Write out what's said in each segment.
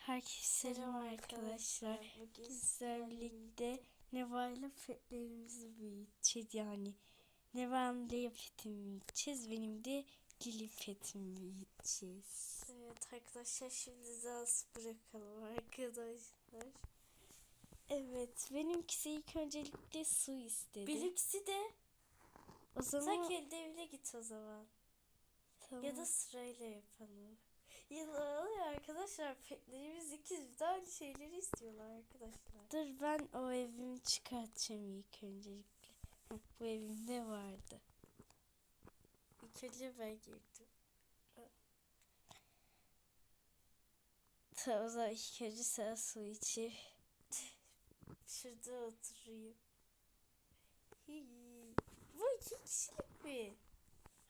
Herkese selam arkadaşlar. Bugün sizlerle birlikte Neva ile petlerimizi büyüteceğiz yani. Neva'nın Leia petini büyüteceğiz. Benim de Lili petimi büyüteceğiz. Evet arkadaşlar şimdi dans bırakalım arkadaşlar. Evet benimkisi ilk öncelikle su istedi. Benimkisi de o sen zaman kendi evine git o zaman. tamam. Ya da sırayla yapalım. Ne oluyor arkadaşlar? Petlerimiz ikisi de aynı şeyleri istiyorlar arkadaşlar. Dur ben o evimi çıkartacağım ilk öncelikle. Bu evimde vardı. İlk önce ben girdim. Tamam o zaman ilk önce sen su içi. Şurada oturayım. Hii. Bu iki kişilik mi?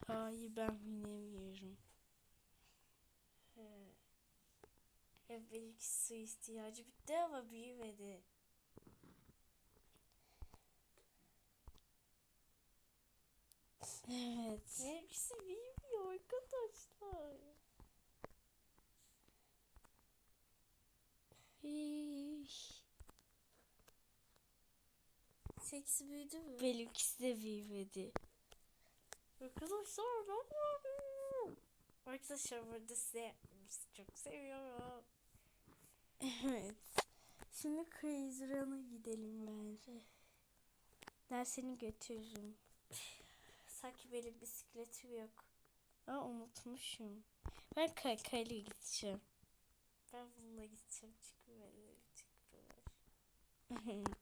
Hayır ben binemiyorum. He. Benimki su ihtiyacı bitti ama büyümedi. Evet. Benimkisi büyümüyor arkadaşlar. Seksi büyüdü mü? Benimkisi de büyümedi. Arkadaşlar ne yapıyorum? Arkadaşlar burada size çok seviyorum. Evet. Şimdi Crazy Run'a gidelim bence. Dersini götürürüm. Sanki benim bisikletim yok. Aa unutmuşum. Ben kaykayla gideceğim. Ben bununla gideceğim çünkü benim var.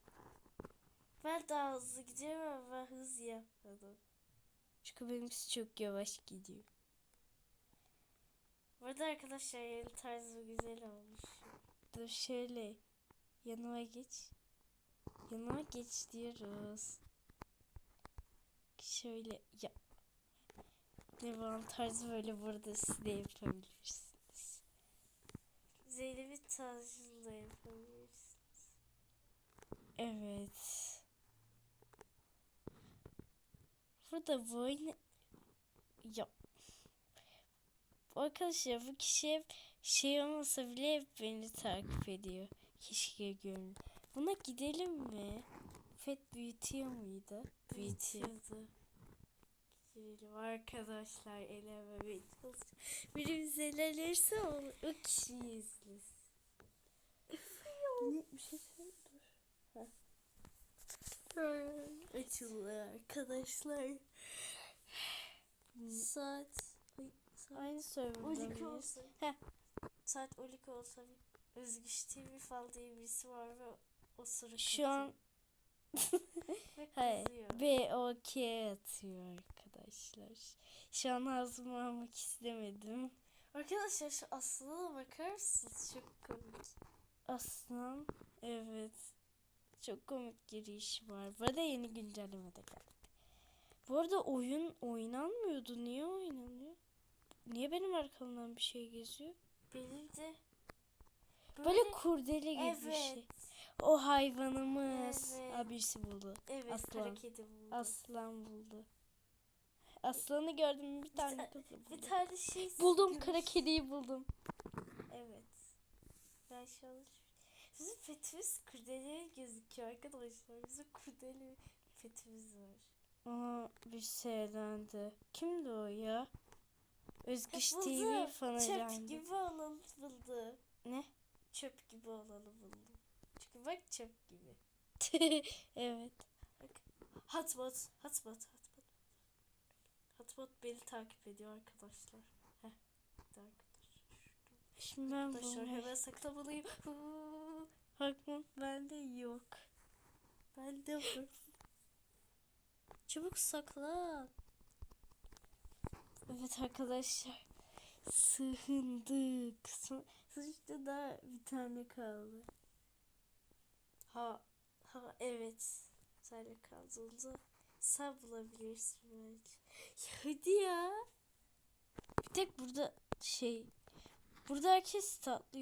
Ben daha hızlı gidiyorum ama ben hız yapmadım. Çünkü benimkisi çok yavaş gidiyor. Burada arkadaşlar yeni tarzı güzel olmuş. Dur şöyle. Yanıma geç. Yanıma geç diyoruz. Şöyle ya. Devam tarzı böyle burada siz de yapabilirsiniz. Zeynep'in tarzını da yapabiliriz. Evet. Burada böyle ya Arkadaşlar bu kişi şey olmasa bile hep beni takip ediyor. Keşke görün. Buna gidelim mi? Fet büyütüyor muydu? Büyütüyordu. Girelim arkadaşlar elememeye çalışacağım. Birimiz elenirse o, o kişiyi izlesin. Ne bir şey söyle dur. Açıldı arkadaşlar. Saat ay, saat Aynı serverda 12 mıyız? olsa. Heh. Saat 12 olsa Özgüç TV fal diye birisi var ve o sıra Şu an hayır. B O K atıyor arkadaşlar. Şu an ağzıma almak istemedim. Arkadaşlar şu aslına bakar mısınız? Çok komik. Aslan evet. Çok komik giriş var. Bu arada yeni güncelleme de geldi. Bu arada oyun oynanmıyordu. Niye oynanıyor? Niye benim arkamdan bir şey geziyor? Benim de Böyle, kurdele gibi bir şey. evet. O hayvanımız. Evet. Aa, birisi buldu. Evet Aslan. buldu. Aslan buldu. Aslanı gördüm bir tane Bir buldum. tane şey Buldum gümüş. kara kediyi buldum. Evet. Ben şu an Bizim petimiz kurdele gözüküyor arkadaşlar. Bizim kurdele petimiz var. Ona bir şeylendi. Kimdi o ya? Özgüç. TV Çöp fanı gibi olanı buldu. Ne? Çöp gibi olanı buldu. Çünkü bak çöp gibi. evet. Hatbot, Hatbot, Hatbot. Hatbot beni takip ediyor arkadaşlar. Heh. Arkadaşlar. Şimdi ben Arkadaşlar bunu... hemen saklamalıyım. Bakma bende yok. Bende var. Çabuk saklan. Evet arkadaşlar. Sığındık. Son- Sonuçta daha bir tane kaldı. Ha, ha evet. Sen kaldığında sen bulabilirsin bence. Ya Hadi ya. Bir tek burada şey... Burada herkes tatlı.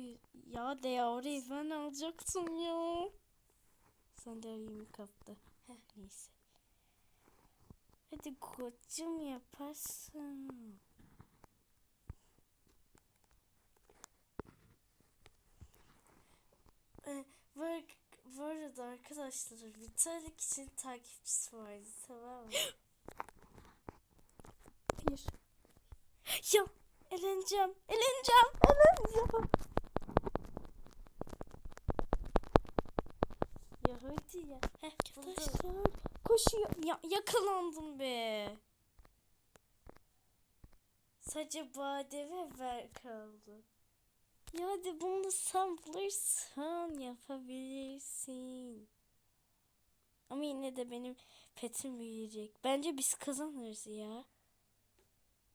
Ya de orayı ben alacaktım ya. Sen de arayayım kaptı. Heh, neyse. Hadi koçum yaparsın. Ee, bu arada arkadaşlar Vitalik için takipçisi vardı tamam mı? Hayır. Ya eleneceğim, eleneceğim, eleneceğim. Ya hadi ya. Heh, arkadaşlar koşuyor. Ya yakalandım be. Sadece Bade ve Ver kaldı. Ya hadi bunu da sen bulursan yapabilirsin. Ama yine de benim petim büyüyecek. Bence biz kazanırız ya.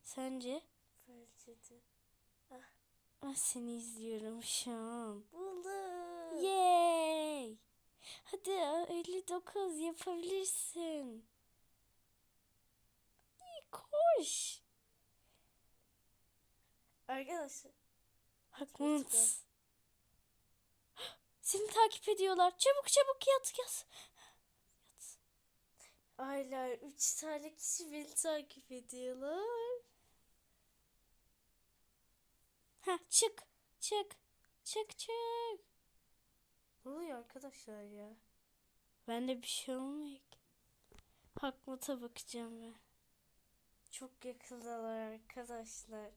Sence? Bence de. Ah seni izliyorum şu an. Buldum. Yay! Hadi 59 yapabilirsin. İyi, koş. Arkadaşlar Haklısın. Seni takip ediyorlar. Çabuk çabuk yat yat. Yat. Aylar üç tane kişi beni takip ediyorlar. Ha çık çık çık çık. Ne oluyor arkadaşlar ya? Bende bir şey olmuyor ki. Hakmata bakacağım ben. Çok yakındalar arkadaşlar.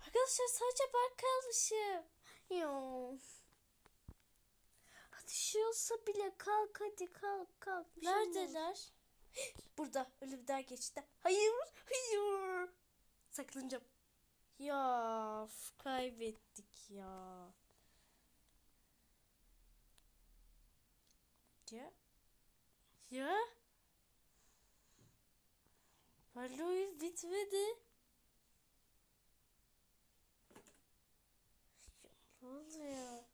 Arkadaşlar sadece ben kalmışım. Yo. Hadi şey olsa bile kalk hadi kalk kalk. Bir şey. Neredeler? Burada ölümden geçti. Hayır, hayır. Saklanacağım. Ya kaybettik ya. Ya. Ya. Oyun bitmedi. Ne oluyor?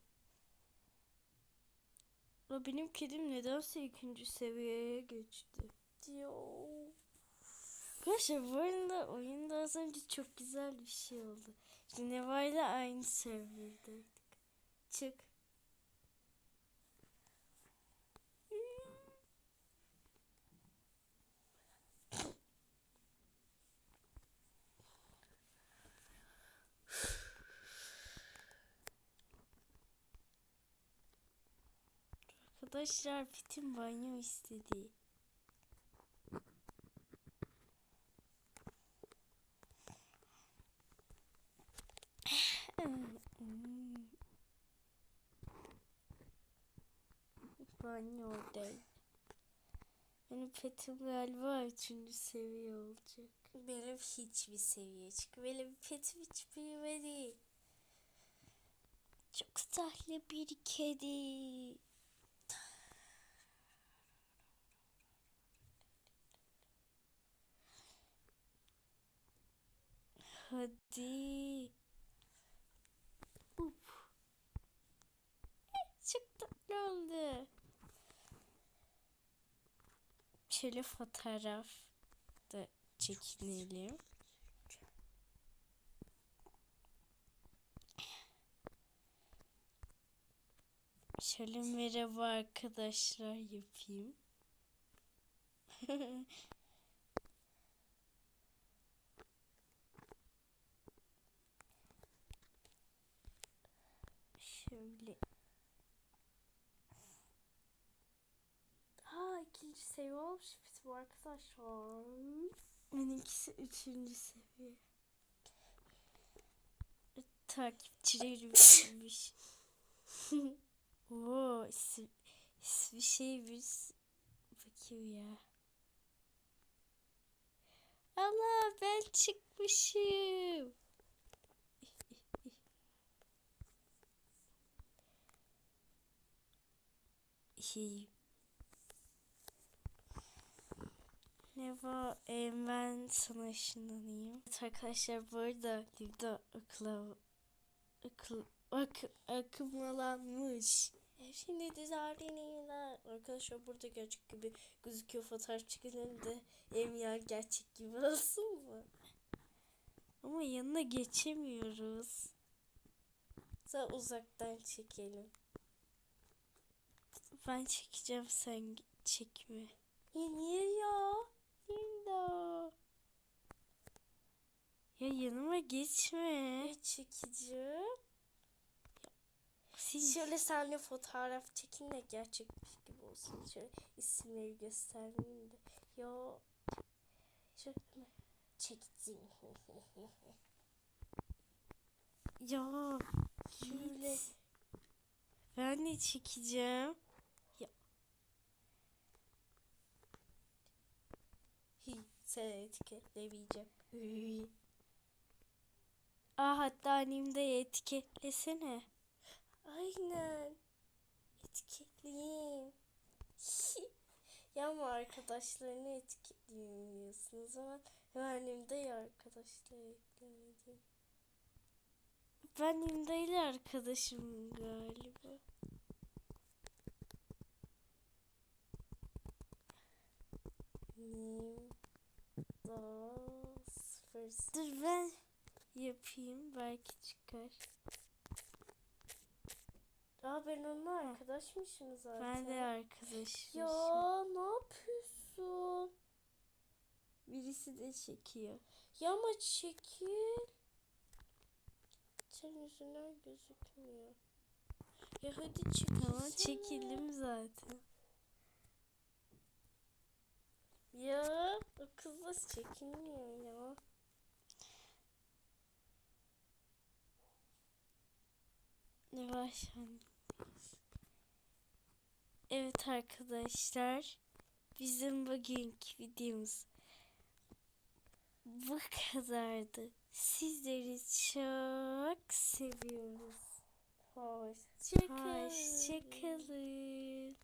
Ya benim kedim nedense ikinci seviyeye geçti. Diyor. Arkadaşlar bu arada oyunda az önce çok güzel bir şey oldu. Şimdi Neva'yla aynı serverdaydık. Çık. Arkadaşlar Pit'in banyo istedi. Banyo değil. Benim petim galiba üçüncü seviye olacak. Benim hiçbir seviye çünkü benim petim hiç büyümedi. Çok sahne bir kedi. Hadi. Up. Eh, Çıktı. Ne oldu? Şöyle fotoğraf da çekinelim. Şöyle merhaba arkadaşlar yapayım. Şöyle. Ha ikinci seviye olmuş bizim arkadaşlar. Benimkisi üçüncü seviye. Takipçilerim varmış. Oo, ismi şey bir bakayım ya. Allah ben çıkmışım. İyi. Neva, e, ben sana ışınlanayım. Evet arkadaşlar bu arada Livda akıla, akıl, ak, akımalanmış. E şimdi düzenleniyorlar. Arkadaşlar burada gerçek gibi gözüküyor fotoğraf çekilelim de Emya gerçek gibi olsun mu? Ama yanına geçemiyoruz. Sen uzaktan çekelim. Ben çekeceğim sen çekme. Ya niye ya? Livda. Ya yanıma geçme. Ne çekeceğim? Sil. Şöyle seninle fotoğraf çekin de gerçekmiş gibi olsun. Şöyle isimleri göstermeyeyim de. Yo. Şöyle çektim. Ya Şöyle. Ben de çekeceğim. Hiç sen etiketlemeyeceğim. Üy. Aa hatta animde etiketlesene. Aynen. Etiketleyeyim. ya ama arkadaşlarını etiketleyeyim diyorsunuz ama benim de arkadaşları eklemedim. Ben Nimda ile arkadaşım galiba. Nim da sıfır Dur ben yapayım belki çıkar. Aa ben onunla arkadaşmışım zaten. Ben de arkadaşım. Ya ne yapıyorsun? Birisi de çekiyor. Ya ama çekil. Senin yüzünden gözükmüyor. Ya hadi çekilsene. Tamam çekildim zaten. Ya o kız da çekilmiyor ya. Yavaş anneyiz. Evet arkadaşlar. Bizim bugünkü videomuz bu kadardı. Sizleri çok seviyoruz. Hoşçakalın. Hoşçakalın.